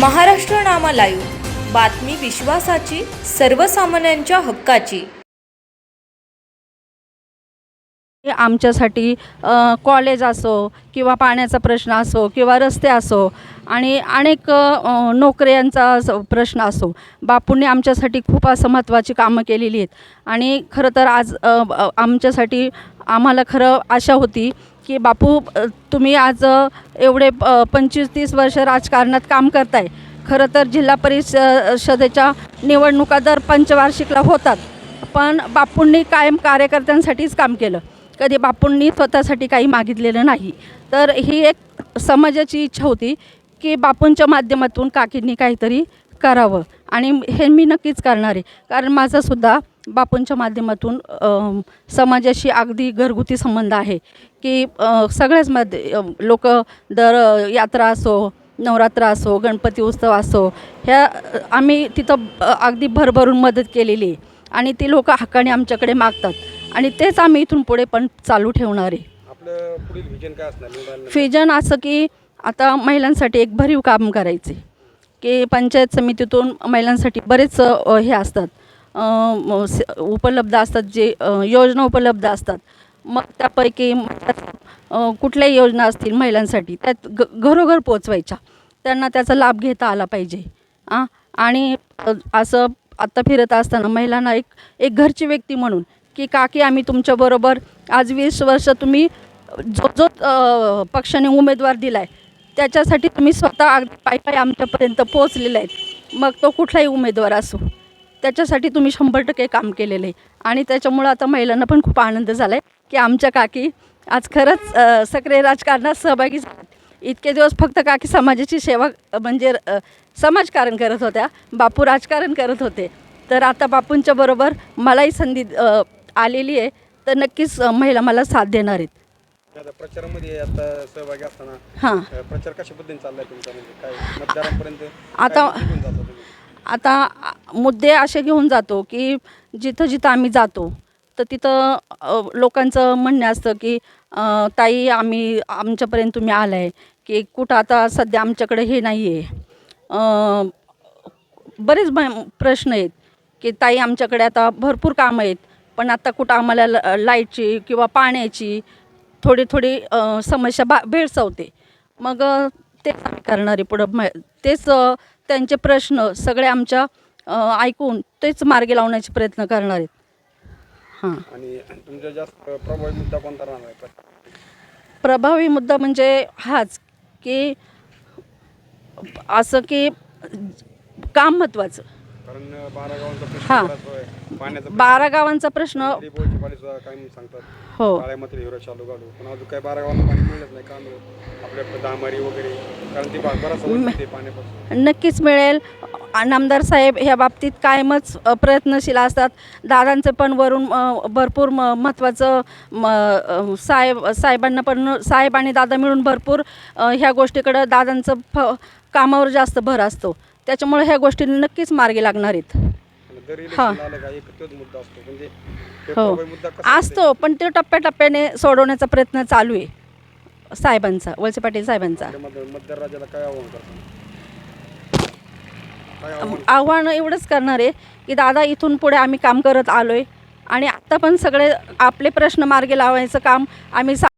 महाराष्ट्र नामा live बातमी विश्वासाची सर्वसामान्यांच्या हक्काची. हे आमच्यासाठी कॉलेज असो किंवा पाण्याचा प्रश्न असो किंवा रस्ते असो आणि अनेक नोकऱ्यांचा प्रश्न असो बापूंनी आमच्यासाठी खूप असं महत्त्वाची कामं केलेली आहेत. आणि खरं तर आज आमच्यासाठी आम्हाला खरं आशा होती की बापू तुम्ही आज एवढे पंचवीस तीस वर्ष राजकारणात काम करताय. खरं तर जिल्हा परिषदेच्या निवडणुका दर पंचवार्षिकला होतात. पण बापूंनी कायम कार्यकर्त्यांसाठीच काम केलं. कधी बापूंनी स्वतःसाठी काही मागितलेलं नाही. तर ही एक समाजाची इच्छा होती की बापूंच्या माध्यमातून काकींनी काहीतरी करावं. आणि हे मी नक्कीच करणार आहे. कारण माझासुद्धा बापूंच्या माध्यमातून समाजाशी अगदी घरगुती संबंध आहे की सगळ्याच मध्ये लोक दर यात्रा असो नवरात्र असो गणपती उत्सव असो ह्या आम्ही तिथं अगदी भरभरून मदत केलेली आहे. आणि ती लोक हक्काने आमच्याकडे मागतात. आणि तेच आम्ही इथून पुढे पण चालू ठेवणार आहे. फिजन असं की आता महिलांसाठी एक भरीव काम करायचे की पंचायत समितीतून महिलांसाठी बरेच हे असतात. उपलब्ध असतात जे योजना उपलब्ध असतात. मग त्यापैकी कुठल्याही योजना असतील महिलांसाठी त्यात ग घरोघर पोचवायच्या त्यांना त्याचा लाभ घेता आला पाहिजे. आ आणि असं आत्ता फिरत असताना महिलांना एक एक घरची व्यक्ती म्हणून की काकी आम्ही तुमच्याबरोबर आज वीस वर्ष तुम्ही जो जो पक्षाने उमेदवार दिला आहे त्याच्यासाठी तुम्ही स्वतः अगदी पायी पायी आमच्यापर्यंत पोहोचलेले आहेत. मग तो कुठलाही उमेदवार असो. त्याच्यासाठी तुम्ही शंभर टक्के काम केलेलं आहे. आणि त्याच्यामुळं आता महिलांना पण खूप आनंद झाला आहे की आमच्या काकी आज खरंच सक्रिय राजकारणात सहभागी इतके दिवस फक्त काकी समाजाची सेवा म्हणजे समाजकारण करत होत्या बापू राजकारण करत होते. तर आता बापूंच्या बरोबर मलाही संधी आलेली आहे. तर नक्कीच महिला मला साथ देणार आहेत. प्रचारामध्ये आता सहभागी असताना हां. प्रचार कशा पद्धतीने चाललाय तुमचा? म्हणजे काय मतदारांपर्यंत आता-? आता मुद्दे असे घेऊन जातो की जिथं जिथं आम्ही जातो तर तिथं लोकांचं म्हणणं असतं की ताई आम्ही आमच्यापर्यंत तुम्ही आला आहे की कुठं आता सध्या आमच्याकडे हे नाही आहे बरेच प्रश्न आहेत की ताई आमच्याकडे आता भरपूर कामं आहेत पण आता कुठं आम्हाला ल- लाईटची किंवा पाण्याची थोडी थोडी समस्या बा भेडसावते. मग तेच आम्ही करणार आहे पुढं. तेच त्यांचे प्रश्न सगळे आमच्या ऐकून तेच मार्गी लावण्याचे प्रयत्न करणार आहेत. हां. आणि तुमचा जास्त प्रभावी मुद्दा कोणता राहणार आहे? प्रभावी मुद्दा म्हणजे हाच की असं की काम महत्त्वाचं कारण अ, बारा गावांचा प्रश्न हां. आहे. पाण्याचा बारा गावांचा प्रश्न काय सांगतात. हो. काळ्या मात्र हिरो चालू घालू. पण अजून काय बारा गावांना पाणी मिळत नाही कांदो. आपल्याकडे दामारी वगैरे. कारण ती भाग बराच वंचित आहे पाण्यापासून. नक्कीच मिळेल. नामदार साहेब ह्या बाबतीत कायमच अ, प्रयत्नशील असतात. दादांचं पण वरून अ, भरपूर म महत्त्वाचं म अ, साहेब साहेबांना पण साहेब आणि दादा मिळून भरपूर अ, ह्या गोष्टीकडं दादांचं फ कामावर जास्त भर असतो. त्याच्यामुळे ह्या गोष्टी नक्कीच मार्गी लागणार आहेत. हां. म्हणजे ते हो. असतो? पण ते टप्प्याटप्प्याने सोडवण्याचा प्रयत्न चालू आहे. साहेबांचा वळसे पाटील साहेबांचा. आव्हान एवढंच करणार आहे की दादा इथून पुढे आम्ही काम करत आलो आहे आणि आत्ता पण सगळे आपले प्रश्न मार्गी लावायचं काम आम्ही सा